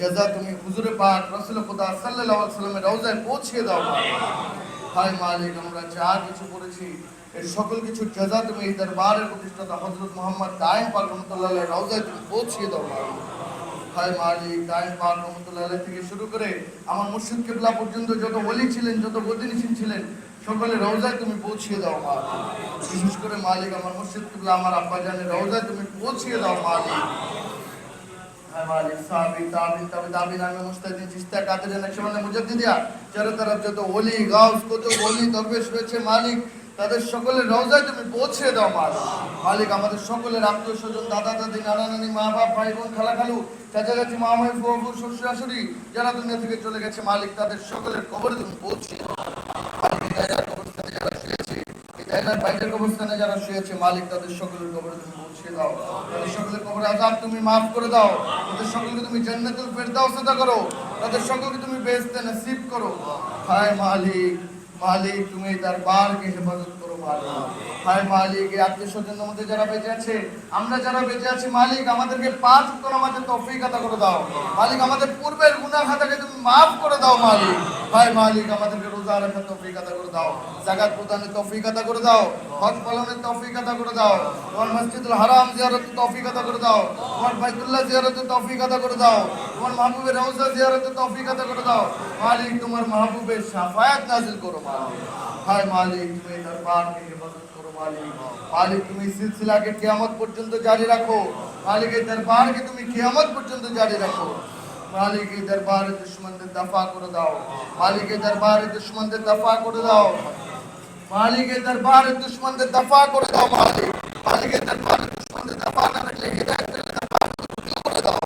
জাযা তুমি হুজুরে পাক রাসূল খুদা আলাইহি সাল্লামের রওজায় পৌঁছে দাও হায় মালিক, আমরা যা কিছু করেছি, এর সকল কিছু জাযা তুমি এই দরবারের প্রতিষ্ঠাতা হযরত মুহাম্মদ দাইম পাক রহমাতুল্লাহ রওজায় তুমি পৌঁছে দাও হায় মালিক দাইম পাক রহমাতুল্লাহ থেকে শুরু করে আমার মুর্শিদ কিবলা পর্যন্ত যত ওলি ছিলেন, যত বদিনিসিন ছিলেন সকলের রওজায় তুমি পৌঁছিয়ে দাও মালিক বিশেষ করে মালিক, আমার মুর্শিদ কিবলা, আমার আব্বা জানের রওজায় তুমি পৌঁছিয়ে দাও মালিক। মালিক, তাদের সকলের তুমি পৌঁছে দাও মালিক, আমাদের সকলের আত্মীয় স্বজন দাদা, দাদি, নানা, নানি, মা ভাই, বোন যারা দুনিয়া থেকে চলে গেছে, মালিক, তাদের সকলের কবরে তুমি পৌঁছে দাও। জায়গার বাইরের কবরস্থানে যারা শুয়েছে, মালিক তাদের সকলের কবরে তুমি পৌঁছে দাও। তাদের সকলের কবরে আজাব তুমি মাফ করে দাও। তাদের সকলকে তুমি জান্নাতুল ফেরদাও সেটা করো। তাদের সকলকে তুমি বেহেশতে নসিব করো। হায় মালিক মালিক, তুমি তার দরবারকে হেফাজত হায় মালিক, এই মধ্যে যারা বেঁচে আছে, আমরা যারা বেঁচে আছি, মালিক, আমাদেরকে পাঁচ আমাদের আতা করে দাও। মালিক, আমাদের পূর্বের খাতাকে তুমি মাফ করে দাও, মালিক। হায় মালিক, আমাদেরকে রোজা রাখার আতা করে দাও। জাকাত প্রদানের আতা করে দাও। হজ পালনের আতা করে দাও। তোমার মসজিদুল হারাম জিয়ারতের তৌফিক আতা করে দাও। তোমার বাইতুল্লাহ জিয়ারতের আতা করে দাও। তোমার মাহবুবের রওজা জিয়ারতের তৌফিক আতা করে দাও। মালিক, তোমার মাহবুবের শাফায়াত নাজিল করো মালিক। হায় মালিক, তুমি এই দরবারকে হেফাজত করো মালিক। মালিক, তুমি সিলসিলাকে কিয়ামত পর্যন্ত জারি রাখো। মালিক, এই দরবারকে তুমি কিয়ামত পর্যন্ত জারি রাখো। মালিক, এই দরবারে দুশ্মনদের দফা করে দাও। মালিক, এই দরবারে দুশ্মনদের দফা করে দাও। মালিক, এই দরবারে দুশ্মনদের দফা করে দাও, মালিক। মালিক, এই দরবারে দুশ্মনদের দফা না রাখলে হিদায়াত দিলে দরবার করে দাও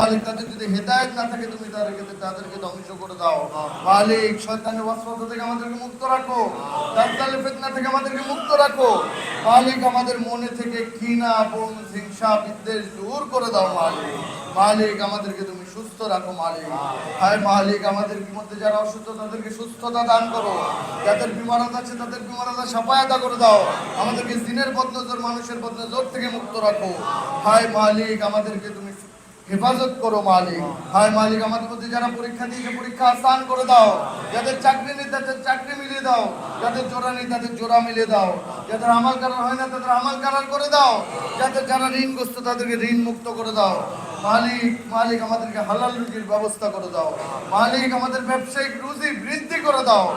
মালিক তাদের যদি হেদায়েত না থাকে তুমি তাদেরকে তাদেরকে ধ্বংস করে দাও। মালিক, শয়তানের ওয়াসওয়াসা থেকে আমাদেরকে মুক্ত রাখো। দাজ্জালের ফিতনা থেকে আমাদেরকে মুক্ত রাখো। মালিক, আমাদের মনে থেকে ঘৃণা এবং হিংসা, বিদ্বেষ দূর করে দাও, মালিক। মালিক, আমাদেরকে তুমি সুস্থ রাখো, মালিক। হায় মালিক, আমাদের মধ্যে যারা অসুস্থ, তাদেরকে সুস্থতা দান করো। যাদের বিমারত আছে, তাদের বিমারতা সাফায়াতা করে দাও। আমাদেরকে দিনের বদনজর, মানুষের বদনজর থেকে মুক্ত রাখো। হায় মালিক, আমাদেরকে তুমি হেফাজত করো মালিক। হায় মালিক, আমাদের মধ্যে যারা পরীক্ষা দিয়েছে, পরীক্ষা আসান করে দাও। যাদের চাকরি নেই, তাদের চাকরি মিলিয়ে দাও। যাদের জোড়া নেই, তাদের জোড়া মিলিয়ে দাও। যাদের আমাল কারার হয় না, তাদের আমাল কারার করে দাও। যাদের যারা ঋণগ্রস্ত, তাদেরকে ঋণ মুক্ত করে দাও। মালিক মালিক, আমাদেরকে হালাল রুজির ব্যবস্থা করে দাও। মালিক, আমাদের ব্যবসায়িক রুজি বৃদ্ধি করে দাও।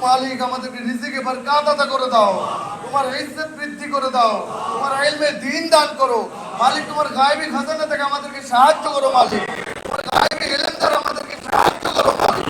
মালিক, আমাদেরকে রিজিকে বরকাত আতা করে দাও। তোমার ইজ্জত বৃদ্ধি করে দাও। তোমার ইলমে দিন দান করো। মালিক, তোমার গায়েবী খাজানা থেকে আমাদেরকে সাহায্য করো মালিক। তোমার গায়েবী ইলম দ্বারা আমাদেরকে সাহায্য করো মালিক।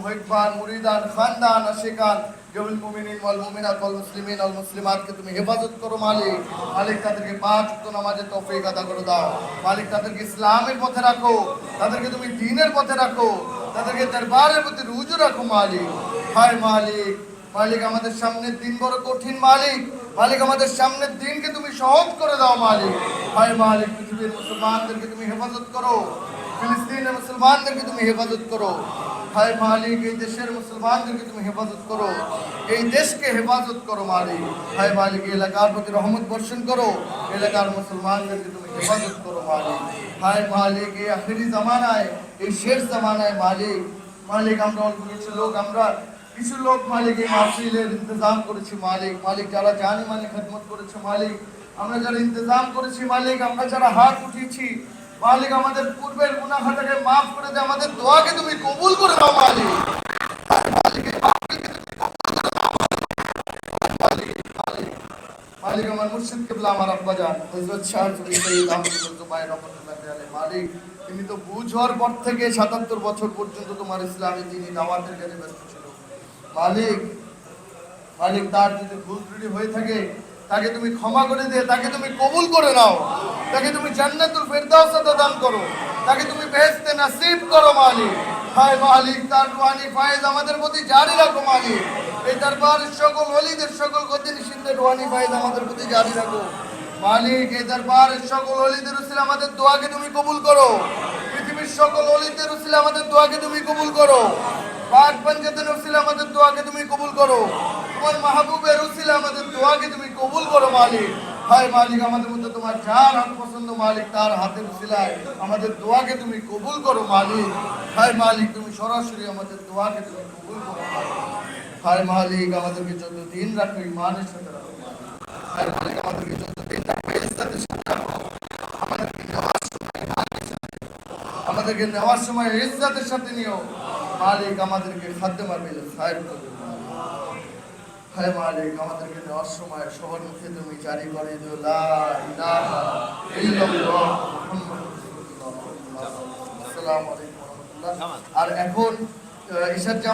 মুহিব্বান, মুরিদান, খানদান, আশিকান জমিল মুমিনিন, ওয়াল মুমিনাত, ওয়াল মুসলিমিন, ওয়াল মুসলিমাতকে তুমি হেফাজত করো মালিক। মালিক, তাদেরকে পাঁচ ওয়াক্ত নামাজের তৌফিক আদা করে দাও। মালিক, তাদেরকে ইসলামের পথে রাখো। তাদেরকে তুমি দ্বীনের পথে রাখো। তাদেরকে দরবারের প্রতি রুজু রাখো মালিক। হায় মালিক মালিক আমাদের সামনে দিন বড় কঠিন মালিক। মালিক আমাদের সামনের দিনকে তুমি সহজ করে দাও মালিক হায় মালিক পৃথিবীর মুসলমানদেরকে তুমি হেফাজত করো ফিলিস্তিনের মুসলমানদেরকে তুমি হেফাজত করো হায় মালিক এই দেশের মুসলমানদেরকে তুমি হেফাজত করো এই দেশকে হেফাজত করো মালিক হায় মালিক এই এলাকার প্রতি রহমত বর্ষণ করো এলাকার মুসলমানদেরকে তুমি হেফাজত করো মালিক হায় মালিক এই আখেরি জামানায় এই শেষ জামানায় মালিক মালিক আমরা অল্প কিছু লোক আমরা কিছু লোক মালিক এই মাহফিলের ইন্তজাম করেছি মালিক। মালিক যারা জানি মানে খেদমত করেছে মালিক। আমরা যারা ইন্তজাম করেছি মালিক, আমরা যারা হাত উঠিয়েছি, মালিক আমাদের পূর্বের গুনাহটাকে মাফ করে দে, আমাদের দোয়াকে তুমি কবুল করে দাও মালিক। মালিক আমার মুর্শিদ কেবলা, আমার আব্বা জান হযরত শাহ মালিক, তুমি তো বুঝ হওয়ার পর থেকে 77 বছর পর্যন্ত তোমার ইসলামী দিনী দাওয়াতের কাজে ব্যস্ত মালিক মালিক তার যদি ভুল ত্রুটি হয়ে থাকে, তাকে তুমি ক্ষমা করে দিয়ে তাকে তুমি কবুল করে নাও, তাকে তুমি জান্নাতুল ফেরদাউস আতা দান করো, তাকে তুমি বেহেশতে নসিব করো মালিক। হায় মালিক, তার রুহানি ফায়েজ আমাদের প্রতি জারি রাখো মালিক। এই দরবারের সকল ওলিদের সকল গতি নিষিদ্ধের রুহানি ফায়েজ আমাদের প্রতি জারি রাখো। মালিক, এই দরবারের সকল অলিদের উসিলে আমাদের দোয়াকে তুমি কবুল করো। পৃথিবীর সকল অলিদের উসিলে আমাদের দোয়াকে তুমি কবুল করো। পাক পঞ্চায়েতের উসিলে আমাদের দোয়াকে তুমি কবুল করো। তোমার মাহবুবের উসিলে আমাদের দোয়াকে তুমি কবুল করো, মালিক। হায় মালিক, আমাদের মধ্যে তোমার যার পছন্দ মালিক, তার হাতের সিলাই আমাদের দোয়াকে তুমি কবুল করো, মালিক। হায় মালিক, তুমি সরাসরি আমাদের দোয়াকে তুমি কবুল করো। হায় মালিক, আমাদেরকে দিন রাখো ইমানের সাথে রাখো হায় মালিক, আমাদেরকে দিন রাখো সাথে রাখো, আমাদেরকে নেওয়ার সময়। আমাদেরকে নেওয়ার সময় সাথে নিও। মালিক আমাদেরকে খাদ্য মারবে খায়ের করবে হায় মালিক আমাদেরকে নেওয়ার সময় সবার মুখে তুমি জারি করে দিও। আর এখন ঈশার